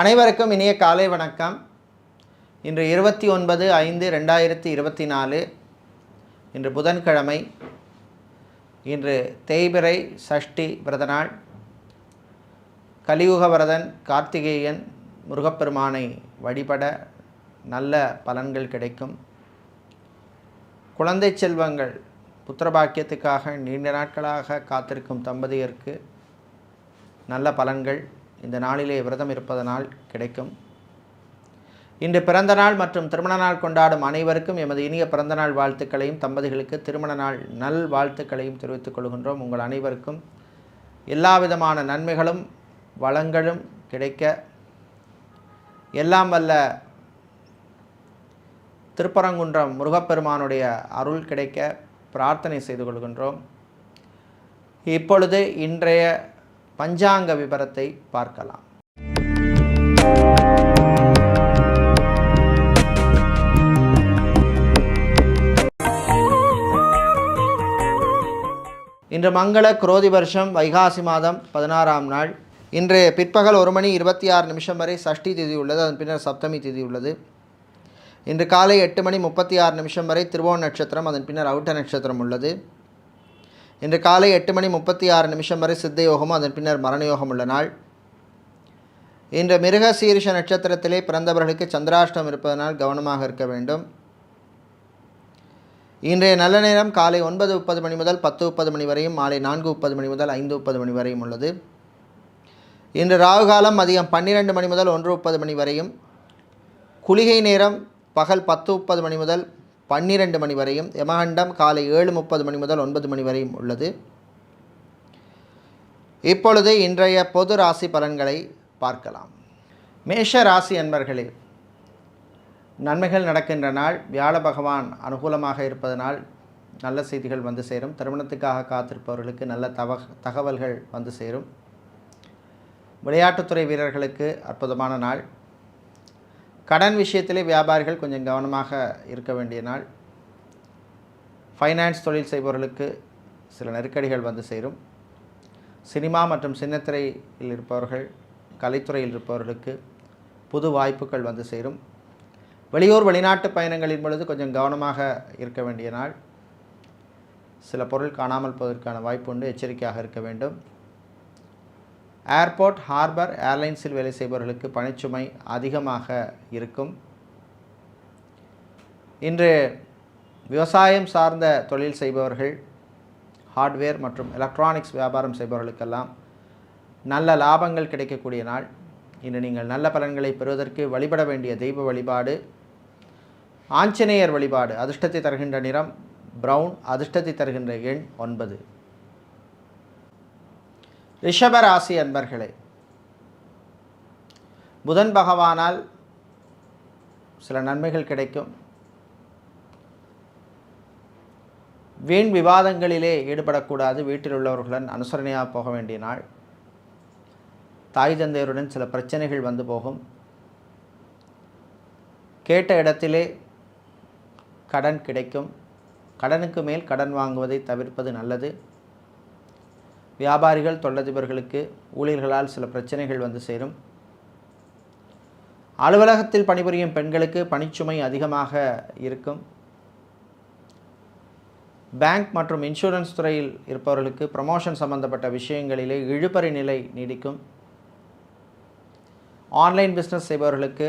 அனைவருக்கும் இனிய காலை வணக்கம். இன்று இருபத்தி ஒன்பது ஐந்து ரெண்டாயிரத்தி இருபத்தி நாலு. இன்று புதன்கிழமை. இன்று தேய்பிறை சஷ்டி விரத நாள் கலியுக விரதன் கார்த்திகேயன் முருகப்பெருமானை வழிபட நல்ல பலன்கள் கிடைக்கும். குழந்தை செல்வங்கள் புத்திரபாக்கியத்துக்காக நீண்ட நாட்களாக காத்திருக்கும் தம்பதியருக்கு நல்ல பலன்கள். இந்த நாளிலே விரதம் இருப்பதனால் கிடைக்கும். இன்று பிறந்த நாள் மற்றும் திருமண நாள் கொண்டாடும் அனைவருக்கும் எமது இனிய பிறந்த நாள் வாழ்த்துக்களையும் தம்பதிகளுக்கு திருமண நாள் நல் வாழ்த்துக்களையும் தெரிவித்துக் கொள்கின்றோம். உங்கள் அனைவருக்கும் எல்லா விதமான நன்மைகளும் வளங்களும் கிடைக்க எல்லாம் வல்ல திருப்பரங்குன்றம் முருகப்பெருமானுடைய அருள் கிடைக்க பிரார்த்தனை செய்து கொள்கின்றோம். இப்பொழுது இன்றைய பஞ்சாங்க விவரத்தை பார்க்கலாம். இன்று மங்கள குரோதி வருஷம் வைகாசி மாதம் பதினாறாம் நாள். இன்று பிற்பகல் ஒரு மணி இருபத்தி ஆறு நிமிஷம் வரை சஷ்டி திதி உள்ளது அதன் பின்னர் சப்தமி திதி உள்ளது. இன்று காலை எட்டு மணி முப்பத்தி ஆறு நிமிஷம் வரை திருவோண நட்சத்திரம் அதன் பின்னர் அவுட்ட நட்சத்திரம் உள்ளது. இன்று காலை எட்டு மணி முப்பத்தி ஆறு நிமிஷம் வரை சித்த யோகமும் அதன் பின்னர் மரணயோகம் உள்ள நாள். இன்று மிருக சீரிஷ நட்சத்திரத்திலே பிறந்தவர்களுக்கு சந்திராஷ்டம் இருப்பதனால் கவனமாக இருக்க வேண்டும். இன்றைய நல்ல நேரம் காலை ஒன்பது முப்பது மணி முதல் பத்து முப்பது மணி வரையும் மாலை நான்கு முப்பது மணி முதல் ஐந்து முப்பது மணி வரையும் உள்ளது. இன்று ராகு காலம் மதியம் பன்னிரெண்டு மணி முதல் ஒன்று முப்பது மணி வரையும். குளிகை நேரம் பகல் பத்து முப்பது மணி முதல் பன்னிரெண்டு மணி வரையும் யமகண்டம் காலை ஏழு முப்பது மணி முதல் ஒன்பது மணி வரையும் உள்ளது. இப்பொழுது இன்றைய பொது ராசி பலன்களை பார்க்கலாம். மேஷ ராசி அன்பர்களே நன்மைகள் நடக்கின்ற நாள் வியாழ பகவான் அனுகூலமாக இருப்பதனால் நல்ல செய்திகள் வந்து சேரும். திருமணத்துக்காக காத்திருப்பவர்களுக்கு நல்ல தவ தகவல்கள் வந்து சேரும். விளையாட்டுத்துறை வீரர்களுக்கு அற்புதமான நாள். கடன் விஷயத்திலே வியாபாரிகள் கொஞ்சம் கவனமாக இருக்க வேண்டிய நாள். ஃபைனான்ஸ் தொழில் செய்பவர்களுக்கு சில நெருக்கடிகள் வந்து சேரும். சினிமா மற்றும் சின்னத்திரையில் இருப்பவர்கள் கலைத்துறையில் இருப்பவர்களுக்கு புது வாய்ப்புகள் வந்து சேரும். வெளியூர் வெளிநாட்டு பயணங்களின் பொழுது கொஞ்சம் கவனமாக இருக்க வேண்டிய நாள். சில பொருள் காணாமல் போவதற்கான வாய்ப்பு உண்டு எச்சரிக்கையாக இருக்க வேண்டும். ஏர்போர்ட் ஹார்பர் ஏர்லைன்ஸில் வேலை செய்பவர்களுக்கு பணிச்சுமை அதிகமாக இருக்கும். இன்று விவசாயம் சார்ந்த தொழில் செய்பவர்கள் ஹார்ட்வேர் மற்றும் எலக்ட்ரானிக்ஸ் வியாபாரம் செய்பவர்களுக்கெல்லாம் நல்ல லாபங்கள் கிடைக்கக்கூடிய நாள். இன்று நீங்கள் நல்ல பலன்களை பெறுவதற்கு வழிபட வேண்டிய தெய்வ வழிபாடு ஆஞ்சநேயர் வழிபாடு அதிர்ஷ்டத்தை தருகின்ற நிறம் ப்ரௌன் அதிர்ஷ்டத்தை தருகின்ற எண் ஒன்பது. ரிஷபராசி அன்பர்களே புதன் பகவானால் சில நன்மைகள் கிடைக்கும். வீண் விவாதங்களிலே ஈடுபடக்கூடாது. வீட்டில் உள்ளவர்களுடன் அனுசரணையாக போக வேண்டிய நாள். தாய் தந்தையருடன் சில பிரச்சனைகள் வந்து போகும். கேட்ட இடத்திலே கடன் கிடைக்கும். கடனுக்கு மேல் கடன் வாங்குவதை தவிர்ப்பது நல்லது. வியாபாரிகள் தொழிலதிபர்களுக்கு ஊழியர்களால் சில பிரச்சனைகள் வந்து சேரும். அலுவலகத்தில் பணிபுரியும் பெண்களுக்கு பணிச்சுமை அதிகமாக இருக்கும். பேங்க் மற்றும் இன்சூரன்ஸ் துறையில் இருப்பவர்களுக்கு ப்ரமோஷன் சம்பந்தப்பட்ட விஷயங்களிலே இழுபறி நிலை நீடிக்கும். ஆன்லைன் பிஸ்னஸ் செய்பவர்களுக்கு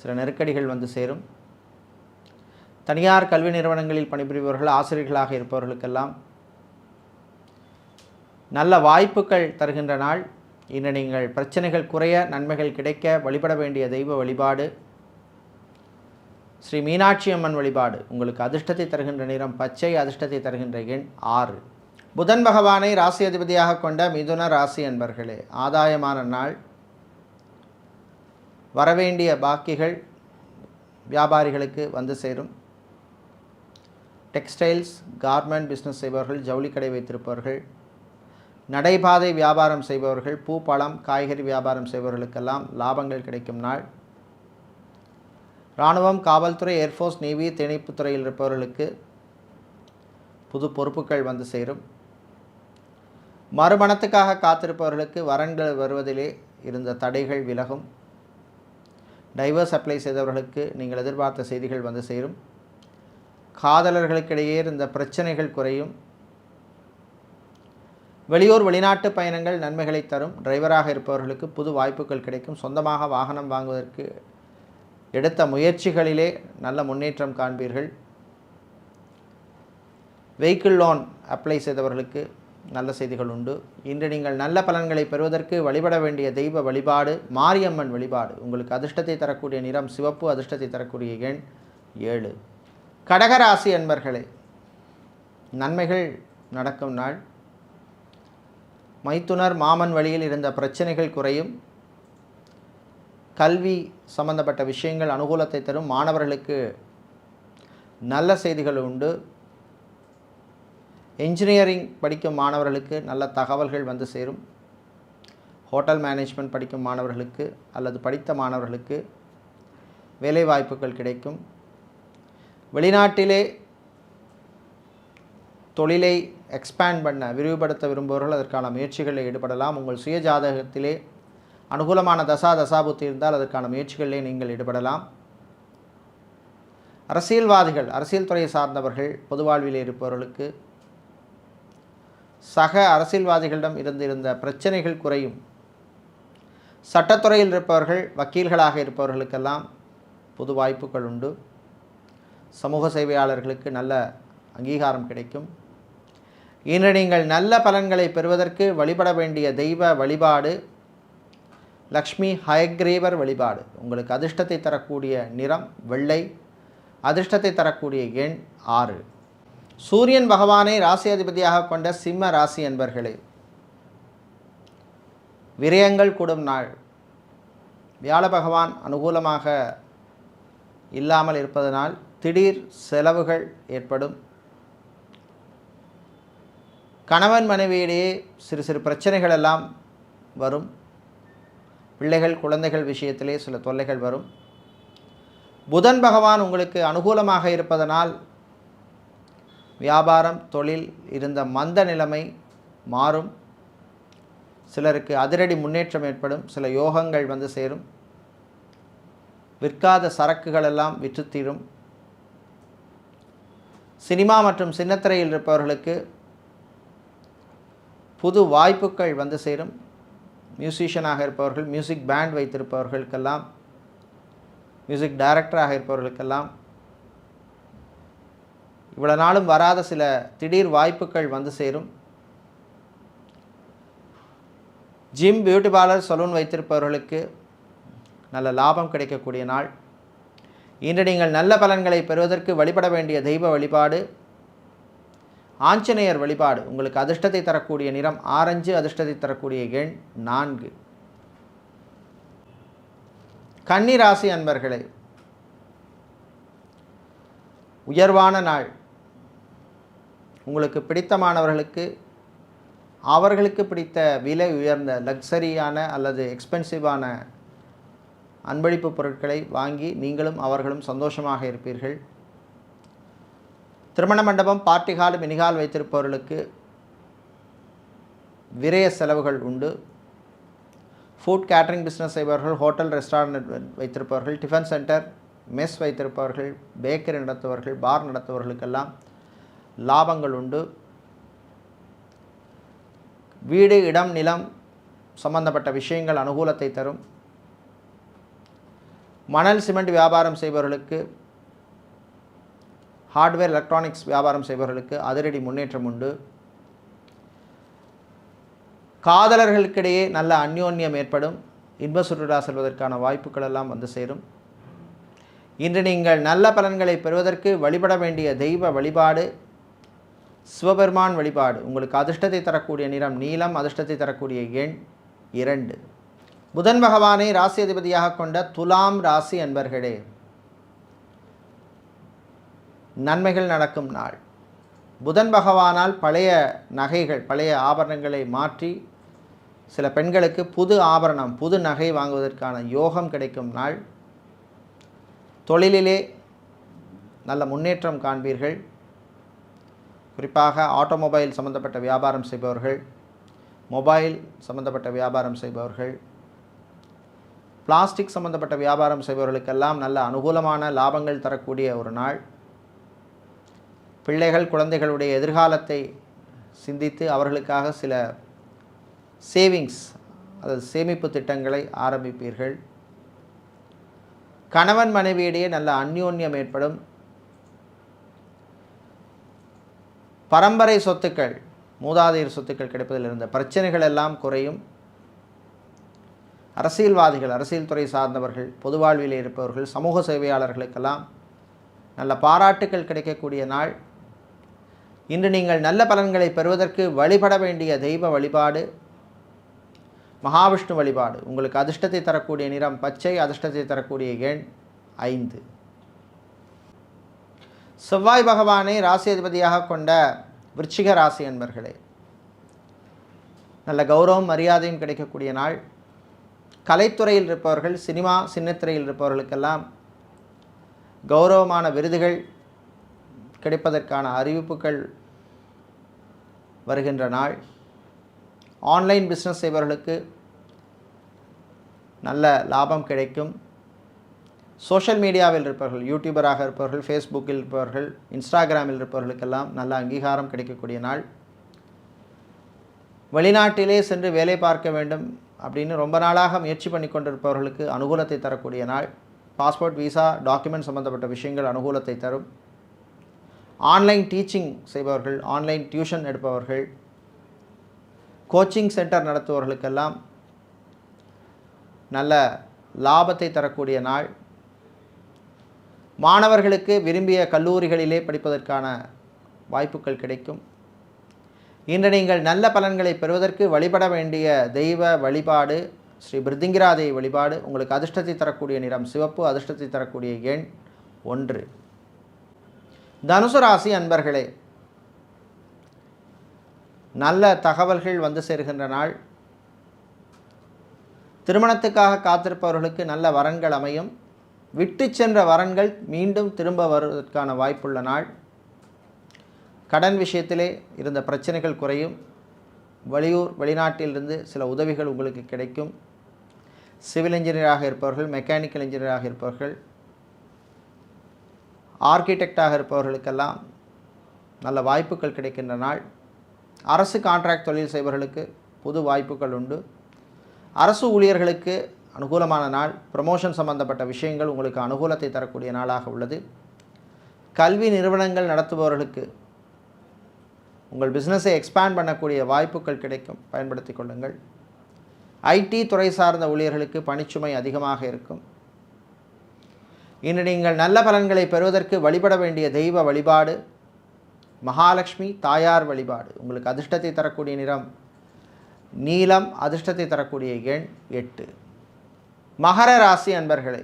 சில நெருக்கடிகள் வந்து சேரும். தனியார் கல்வி நிறுவனங்களில் பணிபுரிபவர்கள் ஆசிரியர்களாக இருப்பவர்களுக்கெல்லாம் நல்ல வாய்ப்புகள் தருகின்ற நாள். இன்று நீங்கள் பிரச்சனைகள் குறைய நன்மைகள் கிடைக்க வழிபட வேண்டிய தெய்வ வழிபாடு. ஸ்ரீ மீனாட்சி அம்மன் வழிபாடு. உங்களுக்கு அதிர்ஷ்டத்தை தருகின்ற நிறம் பச்சை அதிர்ஷ்டத்தை தருகின்ற எண் ஆறு. புதன் பகவானை ராசி அதிபதியாக கொண்ட மிதுன ராசி அன்பர்களே ஆதாயமான நாள். வரவேண்டிய பாக்கிகள் வியாபாரிகளுக்கு வந்து சேரும். டெக்ஸ்டைல்ஸ் கார்மெண்ட் பிஸ்னஸ் செய்பவர்கள் ஜவுளி கடை வைத்திருப்பவர்கள். நடைபாதை வியாபாரம் செய்பவர்கள் பூ பழம் காய்கறி வியாபாரம் செய்பவர்களுக்கெல்லாம் லாபங்கள் கிடைக்கும் நாள். இராணுவம் காவல்துறை ஏர்ஃபோர்ஸ் நேவி திணைப்புத்துறையில் இருப்பவர்களுக்கு புது பொறுப்புகள் வந்து சேரும். மறுமணத்துக்காக காத்திருப்பவர்களுக்கு வரன்கள் வருவதிலே இருந்த தடைகள் விலகும். டைவர்ஸ் அப்ளை செய்தவர்களுக்கு நீங்கள் எதிர்பார்த்த செய்திகள் வந்து சேரும். காதலர்களுக்கிடையே இருந்த பிரச்சனைகள் குறையும். வெளியூர் வெளிநாட்டு பயணங்கள் நன்மைகளை தரும். டிரைவராக இருப்பவர்களுக்கு புது வாய்ப்புகள் கிடைக்கும். சொந்தமாக வாகனம் வாங்குவதற்கு எடுத்த முயற்சிகளிலே நல்ல முன்னேற்றம் காண்பீர்கள். வெஹிக்கிள் லோன் அப்ளை செய்தவர்களுக்கு நல்ல செய்திகள் உண்டு. இன்று நீங்கள் நல்ல பலன்களை பெறுவதற்கு வழிபட வேண்டிய தெய்வ வழிபாடு மாரியம்மன் வழிபாடு. உங்களுக்கு அதிர்ஷ்டத்தை தரக்கூடிய நிறம் சிவப்பு அதிர்ஷ்டத்தை தரக்கூடிய எண் ஏழு. கடகராசி அன்பர்களே நன்மைகள் நடக்கும் நாள். மைத்துனர் மாமன் வழியில் இருந்த பிரச்சனைகள் குறையும். கல்வி சம்பந்தப்பட்ட விஷயங்கள் அனுகூலத்தை தரும் மாணவர்களுக்கு நல்ல செய்திகள் உண்டு. என்ஜினியரிங் படிக்கும் மாணவர்களுக்கு நல்ல தகவல்கள் வந்து சேரும். ஹோட்டல் மேனேஜ்மெண்ட் படிக்கும் மாணவர்களுக்கு அல்லது படித்த மாணவர்களுக்கு வேலைவாய்ப்புகள் கிடைக்கும். வெளிநாட்டிலே தொழிலை எக்ஸ்பேண்ட் பண்ண விரிவுபடுத்த விரும்புபவர்கள் அதற்கான முயற்சிகளில் ஈடுபடலாம். உங்கள் சுய ஜாதகத்திலே அனுகூலமான தசா தசாபுத்தி இருந்தால் அதற்கான முயற்சிகளிலே நீங்கள் ஈடுபடலாம். அரசியல்வாதிகள் அரசியல் துறையை சார்ந்தவர்கள் பொது வாழ்வில் இருப்பவர்களுக்கு சக அரசியல்வாதிகளிடம் இருந்திருந்த பிரச்சனைகள் குறையும். சட்டத்துறையில் இருப்பவர்கள் வக்கீல்களாக இருப்பவர்களுக்கெல்லாம் பொது வாய்ப்புகள் உண்டு. சமூக சேவையாளர்களுக்கு நல்ல அங்கீகாரம் கிடைக்கும். இன்று நீங்கள் நல்ல பலன்களை பெறுவதற்கு வழிபட வேண்டிய தெய்வ வழிபாடு லக்ஷ்மி ஹயக்ரீவர் வழிபாடு. உங்களுக்கு அதிர்ஷ்டத்தை தரக்கூடிய நிறம் வெள்ளை அதிர்ஷ்டத்தை தரக்கூடிய எண் ஆறு. சூரியன் பகவானை ராசி அதிபதியாக கொண்ட சிம்ம ராசி என்பர்களே விரயங்கள் கூடும் நாள். வியாழ பகவான் அனுகூலமாக இல்லாமல் இருப்பதனால் திடீர் செலவுகள் ஏற்படும். கணவன் மனைவியிடையே சிறு சிறு பிரச்சனைகள் எல்லாம் வரும். பிள்ளைகள் குழந்தைகள் விஷயத்திலே சில தொல்லைகள் வரும். புதன் பகவான் உங்களுக்கு அனுகூலமாக இருப்பதனால் வியாபாரம் தொழில் இருந்த மந்த நிலைமை மாறும். சிலருக்கு அதிரடி முன்னேற்றம் ஏற்படும். சில யோகங்கள் வந்து சேரும். விற்காத சரக்குகளெல்லாம் விற்றுத்தீரும் சினிமா மற்றும் சின்னத்திரையில் இருப்பவர்களுக்கு புது வாய்ப்புகள் வந்து சேரும். மியூசிஷியனாக இருப்பவர்கள் மியூசிக் பேண்ட் வைத்திருப்பவர்களுக்கெல்லாம் மியூசிக் டைரக்டராக இருப்பவர்களுக்கெல்லாம் இவ்வளோ நாளும் வராத சில திடீர் வாய்ப்புகள் வந்து சேரும். ஜிம் பியூட்டி பார்லர் சலூன் வைத்திருப்பவர்களுக்கு நல்ல லாபம் கிடைக்கக்கூடிய நாள். இன்று நீங்கள் நல்ல பலன்களை பெறுவதற்கு வழிபட வேண்டிய தெய்வ வழிபாடு. ஆஞ்சநேயர் வழிபாடு உங்களுக்கு அதிர்ஷ்டத்தை தரக்கூடிய நிறம் ஆரஞ்சு அதிர்ஷ்டத்தை தரக்கூடிய எண் நான்கு. கன்னிராசி அன்பர்களே உயர்வான நாள். உங்களுக்கு பிடித்தமானவர்களுக்கு அவர்களுக்கு பிடித்த விலை உயர்ந்த லக்ஸரியான அல்லது எக்ஸ்பென்சிவான அன்பளிப்பு பொருட்களை வாங்கி நீங்களும் அவர்களும் சந்தோஷமாக இருப்பீர்கள். திருமண மண்டபம் பார்ட்டி ஹால் மினிஹால் வைத்திருப்பவர்களுக்கு விரய செலவுகள் உண்டு. ஃபுட் கேட்ரிங் பிஸ்னஸ் செய்பவர்கள் ஹோட்டல் ரெஸ்டாரண்ட் வைத்திருப்பவர்கள் டிஃபன் சென்டர் மெஸ் வைத்திருப்பவர்கள் பேக்கரி நடத்துபவர்கள் பார் நடத்துபவர்களுக்கெல்லாம் லாபங்கள் உண்டு. வீடு இடம் நிலம் சம்பந்தப்பட்ட விஷயங்கள் அனுகூலத்தை தரும். மணல் சிமெண்ட் வியாபாரம் செய்பவர்களுக்கு ஹார்ட்வேர் எலக்ட்ரானிக்ஸ் வியாபாரம் செய்பவர்களுக்கு அதிரடி முன்னேற்றம் உண்டு. காதலர்களுக்கிடையே நல்ல அந்யோன்யம் ஏற்படும். இன்ப சுற்றுலா செல்வதற்கான வாய்ப்புகள் எல்லாம் வந்து சேரும். இன்று நீங்கள் நல்ல பலன்களை பெறுவதற்கு வழிபட வேண்டிய தெய்வ வழிபாடு சிவபெருமான் வழிபாடு. உங்களுக்கு அதிர்ஷ்டத்தை தரக்கூடிய நிறம் நீலம் அதிர்ஷ்டத்தை தரக்கூடிய எண் இரண்டு. புதன் பகவானை ராசி அதிபதியாக கொண்ட துலாம் ராசி அன்பர்களே நன்மைகள் நடக்கும் நாள். புதன் பகவானால் பழைய நகைகள் பழைய ஆபரணங்களை மாற்றி சில பெண்களுக்கு புது ஆபரணம் புது நகை வாங்குவதற்கான யோகம் கிடைக்கும் நாள். தொழிலிலே நல்ல முன்னேற்றம் காண்பீர்கள். குறிப்பாக ஆட்டோமொபைல் சம்பந்தப்பட்ட வியாபாரம் செய்பவர்கள் மொபைல் சம்பந்தப்பட்ட வியாபாரம் செய்பவர்கள் பிளாஸ்டிக் சம்பந்தப்பட்ட வியாபாரம் செய்பவர்களுக்கெல்லாம் நல்ல அனுகூலமான லாபங்கள் தரக்கூடிய ஒரு நாள். பிள்ளைகள் குழந்தைகளுடைய எதிர்காலத்தை சிந்தித்து அவர்களுக்காக சில சேவிங்ஸ் அதாவது சேமிப்பு திட்டங்களை ஆரம்பிப்பீர்கள். கணவன் மனைவியிடையே நல்ல அந்யோன்யம் ஏற்படும். பரம்பரை சொத்துக்கள் மூதாதையர் சொத்துக்கள் கிடைப்பதில் இருந்த பிரச்சனைகள் எல்லாம் குறையும். அரசியல்வாதிகள் அரசியல் துறை சார்ந்தவர்கள் பொது வாழ்வில் இருப்பவர்கள் சமூக சேவையாளர்களுக்கெல்லாம் நல்ல பாராட்டுக்கள் கிடைக்கக்கூடிய நாள். இன்று நீங்கள் நல்ல பலன்களை பெறுவதற்கு வழிபட வேண்டிய தெய்வ வழிபாடு மகாவிஷ்ணு வழிபாடு. உங்களுக்கு அதிர்ஷ்டத்தை தரக்கூடிய நிறம் பச்சை அதிர்ஷ்டத்தை தரக்கூடிய எண் ஐந்து. செவ்வாய் பகவானை ராசி அதிபதியாக கொண்ட விருச்சிக ராசி என்பர்களே நல்ல கௌரவம் மரியாதையும் கிடைக்கக்கூடிய நாள். கலைத்துறையில் இருப்பவர்கள் சினிமா சின்னத்திரையில் இருப்பவர்களுக்கெல்லாம் கௌரவமான விருதுகள். கிடைப்பதற்கான அறிவிப்புகள் வருகின்ற நாள். ஆன்லைன் பிஸ்னஸ் செய்பவர்களுக்கு நல்ல லாபம் கிடைக்கும். சோஷியல் மீடியாவில் இருப்பவர்கள் யூடியூபராக இருப்பவர்கள் ஃபேஸ்புக்கில் இருப்பவர்கள் இன்ஸ்டாகிராமில் இருப்பவர்களுக்கெல்லாம் நல்ல அங்கீகாரம் கிடைக்கக்கூடிய நாள். வெளிநாட்டிலே சென்று வேலை பார்க்க வேண்டும் அப்படின்னு ரொம்ப நாளாக முயற்சி பண்ணி கொண்டிருப்பவர்களுக்கு அனுகூலத்தை தரக்கூடிய நாள். பாஸ்போர்ட் விசா டாக்குமெண்ட் சம்பந்தப்பட்ட விஷயங்கள் அனுகூலத்தை தரும். ஆன்லைன் டீச்சிங் செய்பவர்கள் ஆன்லைன் டியூஷன் எடுப்பவர்கள் கோச்சிங் சென்டர் நடத்துபவர்களுக்கெல்லாம் நல்ல லாபத்தை தரக்கூடிய நாள். மாணவர்களுக்கு விரும்பிய கல்லூரிகளிலே படிப்பதற்கான வாய்ப்புகள் கிடைக்கும். இன்று நீங்கள் நல்ல பலன்களை பெறுவதற்கு வழிபட வேண்டிய தெய்வ வழிபாடு ஸ்ரீ பிருத்திங்கிராதேவி வழிபாடு உங்களுக்கு அதிர்ஷ்டத்தை தரக்கூடிய நிறம் சிவப்பு அதிர்ஷ்டத்தை தரக்கூடிய எண் ஒன்று. தனுசு ராசி அன்பர்களே நல்ல தகவல்கள் வந்து சேர்கின்ற நாள். திருமணத்துக்காக காத்திருப்பவர்களுக்கு நல்ல வரன்கள் அமையும். விட்டு சென்ற வரன்கள் மீண்டும் திரும்ப வருவதற்கான வாய்ப்புள்ள நாள். கடன் விஷயத்திலே இருந்த பிரச்சனைகள் குறையும். வெளியூர் வெளிநாட்டிலிருந்து சில உதவிகள் உங்களுக்கு கிடைக்கும். சிவில் இன்ஜினியராக இருப்பவர்கள் மெக்கானிக்கல் இன்ஜினியராக இருப்பவர்கள் ஆர்கிடெக்டாக இருப்பவர்களுக்கெல்லாம் நல்ல வாய்ப்புகள் கிடைக்கின்ற நாள். அரசு கான்ட்ராக்ட் தொழில் செய்பவர்களுக்கு புது வாய்ப்புகள் உண்டு. அரசு ஊழியர்களுக்கு அனுகூலமான நாள். ப்ரமோஷன் சம்பந்தப்பட்ட விஷயங்கள் உங்களுக்கு அனுகூலத்தை தரக்கூடிய நாளாக உள்ளது. கல்வி நிறுவனங்கள் நடத்துபவர்களுக்கு உங்கள் பிஸ்னஸை எக்ஸ்பேண்ட் பண்ணக்கூடிய வாய்ப்புகள் கிடைக்கும். பயன்படுத்தி கொள்ளுங்கள். ஐடி துறை சார்ந்த ஊழியர்களுக்கு பணிச்சுமை அதிகமாக இருக்கும். இன்று நீங்கள் நல்ல பலன்களை பெறுவதற்கு வழிபட வேண்டிய தெய்வ வழிபாடு மகாலட்சுமி தாயார் வழிபாடு. உங்களுக்கு அதிர்ஷ்டத்தை தரக்கூடிய நிறம் நீலம் அதிர்ஷ்டத்தை தரக்கூடிய எண் எட்டு. மகர ராசி அன்பர்களே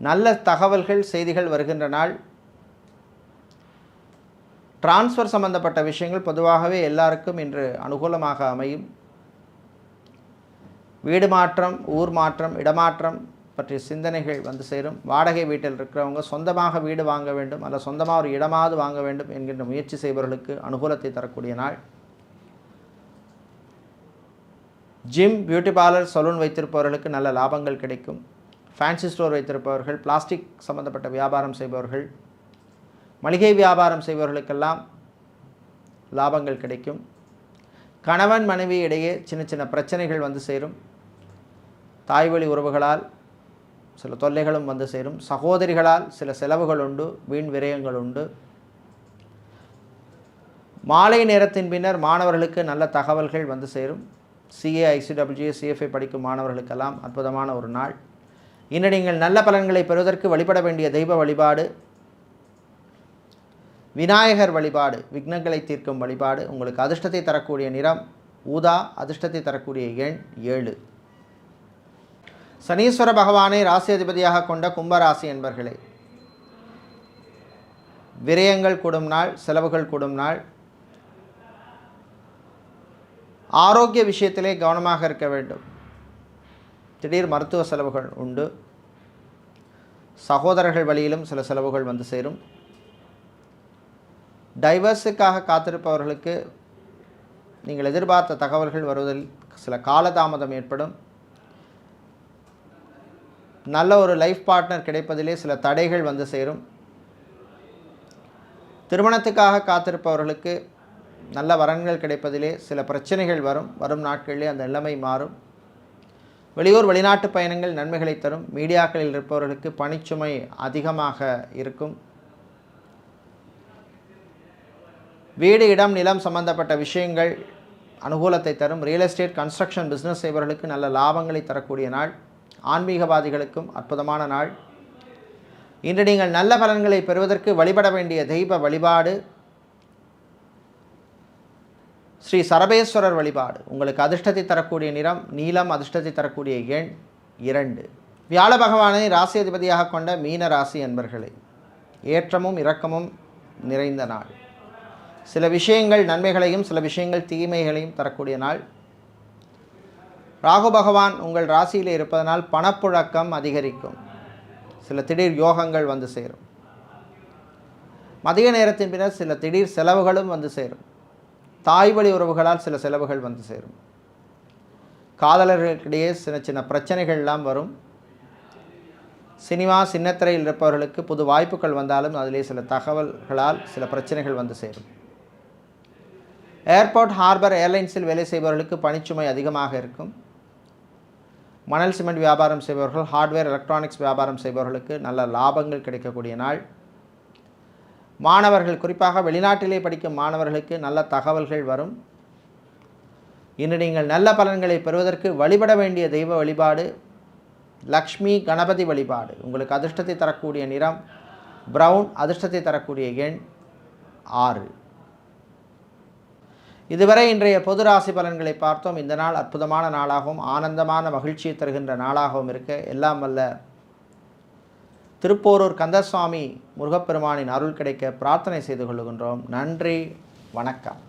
நல்ல தகவல்கள் செய்திகள் வருகின்ற நாள். டிரான்ஸ்ஃபர் சம்பந்தப்பட்ட விஷயங்கள் பொதுவாகவே எல்லாருக்கும் இன்று அனுகூலமாக அமையும். வீடு மாற்றம் ஊர் மாற்றம் இடமாற்றம் பற்றிய சிந்தனைகள் வந்து சேரும். வாடகை வீட்டில் இருக்கிறவங்க சொந்தமாக வீடு வாங்க வேண்டும் அல்ல சொந்தமாக ஒரு இடமாவது வாங்க வேண்டும் என்கின்ற முயற்சி செய்பவர்களுக்கு அனுகூலத்தை தரக்கூடிய நாள். ஜிம் பியூட்டி பார்லர் சலூன் வைத்திருப்பவர்களுக்கு நல்ல லாபங்கள் கிடைக்கும். ஃபேன்சி ஸ்டோர் வைத்திருப்பவர்கள் பிளாஸ்டிக் சம்பந்தப்பட்ட வியாபாரம் செய்பவர்கள் மளிகை வியாபாரம் செய்பவர்களுக்கெல்லாம் லாபங்கள் கிடைக்கும். கணவன் மனைவி இடையே சின்ன சின்ன பிரச்சனைகள் வந்து சேரும். தாய்வழி உறவுகளால் சில தொல்லைகளும் வந்து சேரும். சகோதரிகளால் சில செலவுகள் உண்டு வீண் விரயங்கள் உண்டு மாலை நேரத்தின் பின்னர் மாணவர்களுக்கு நல்ல தகவல்கள் வந்து சேரும். சிஏ ஐசிடபிள்யூ சிஎஃப்ஐ படிக்கும் மாணவர்களுக்கெல்லாம் அற்புதமான ஒரு நாள். இன்று நீங்கள் நல்ல பலன்களை பெறுவதற்கு வழிபட வேண்டிய தெய்வ வழிபாடு விநாயகர் வழிபாடு விக்னங்களை தீர்க்கும் வழிபாடு உங்களுக்கு அதிர்ஷ்டத்தை தரக்கூடிய நிறம் ஊதா அதிர்ஷ்டத்தை தரக்கூடிய எண் ஏழு. சனீஸ்வர பகவானை ராசி அதிபதியாக கொண்ட கும்பராசி என்பர்களே விரயங்கள் கூடும் நாள் செலவுகள் கூடும் நாள். ஆரோக்கிய விஷயத்திலே கவனமாக இருக்க வேண்டும். திடீர் மருத்துவ செலவுகள் உண்டு. சகோதரர்கள் வழியிலும் சில செலவுகள் வந்து சேரும். டைவர்ஸுக்காக காத்திருப்பவர்களுக்கு நீங்கள் எதிர்பார்த்த தகவல்கள் வருவதில் சில காலதாமதம் ஏற்படும். நல்ல ஒரு லைஃப் பார்ட்னர் கிடைப்பதிலே சில தடைகள் வந்து சேரும். திருமணத்துக்காக காத்திருப்பவர்களுக்கு நல்ல வரன்கள் கிடைப்பதிலே சில பிரச்சனைகள் வரும். வரும் நாட்களிலே அந்த நிலைமை மாறும். வெளியூர் வெளிநாட்டு பயணங்கள் நன்மைகளை தரும். மீடியாக்களில் இருப்பவர்களுக்கு பணிச்சுமை அதிகமாக இருக்கும். வீடு இடம் நிலம் சம்பந்தப்பட்ட விஷயங்கள் அனுகூலத்தை தரும். ரியல் எஸ்டேட் கன்ஸ்ட்ரக்ஷன் பிஸ்னஸ் செய்பவர்களுக்கு நல்ல லாபங்களை தரக்கூடிய நாள். ஆன்மீகவாதிகளுக்கும் அற்புதமான நாள். இன்று நீங்கள் நல்ல பலன்களை பெறுவதற்கு வழிபட வேண்டிய தெய்வ வழிபாடு. ஸ்ரீ சரபேஸ்வரர் வழிபாடு. உங்களுக்கு அதிர்ஷ்டத்தை தரக்கூடிய நிறம் நீலம் அதிர்ஷ்டத்தை தரக்கூடிய எண் இரண்டு. வியாழ பகவானை ராசி அதிபதியாக கொண்ட மீன ராசி என்பர்களை ஏற்றமும் இரக்கமும் நிறைந்த நாள். சில விஷயங்கள் நன்மைகளையும் சில விஷயங்கள் தீமைகளையும் தரக்கூடிய நாள். ராகு பகவான் உங்கள் ராசியில் இருப்பதனால் பணப்புழக்கம் அதிகரிக்கும். சில திடீர் யோகங்கள் வந்து சேரும். மதிய நேரத்தின் பின்னர் சில திடீர் செலவுகளும் வந்து சேரும். தாய் வழி உறவுகளால் சில செலவுகள் வந்து சேரும். காதலர்களுக்கிடையே சின்ன சின்ன பிரச்சனைகள்லாம் வரும். சினிமா சின்னத்திரையில் இருப்பவர்களுக்கு புது வாய்ப்புகள் வந்தாலும் அதிலே சில தகவல்களால் சில பிரச்சனைகள் வந்து சேரும். ஏர்போர்ட் ஹார்பர் ஏர்லைன்ஸில் வேலை செய்பவர்களுக்கு பணிச்சுமை அதிகமாக இருக்கும். மணல் சிமெண்ட் வியாபாரம் செய்பவர்கள் ஹார்ட்வேர் எலக்ட்ரானிக்ஸ் வியாபாரம் செய்பவர்களுக்கு நல்ல லாபங்கள் கிடைக்கக்கூடிய நாள். மாணவர்கள் குறிப்பாக வெளிநாட்டிலே படிக்கும் மாணவர்களுக்கு நல்ல தகவல்கள் வரும். இன்று நீங்கள் நல்ல பலன்களை பெறுவதற்கு வழிபட வேண்டிய தெய்வ வழிபாடு லக்ஷ்மி கணபதி வழிபாடு. உங்களுக்கு அதிர்ஷ்டத்தை தரக்கூடிய நிறம் ப்ரௌன் அதிர்ஷ்டத்தை தரக்கூடிய எண் ஆறு. இதுவரை இன்றைய பொது ராசி பலன்களை பார்த்தோம். இந்த நாள் அற்புதமான நாளாகவும் ஆனந்தமான மகிழ்ச்சியை தருகின்ற நாளாகவும் இருக்க எல்லாம் வல்ல திருப்போரூர் கந்தசுவாமி முருகப்பெருமானின் அருள் கிடைக்க பிரார்த்தனை செய்து கொள்கின்றோம் நன்றி வணக்கம்.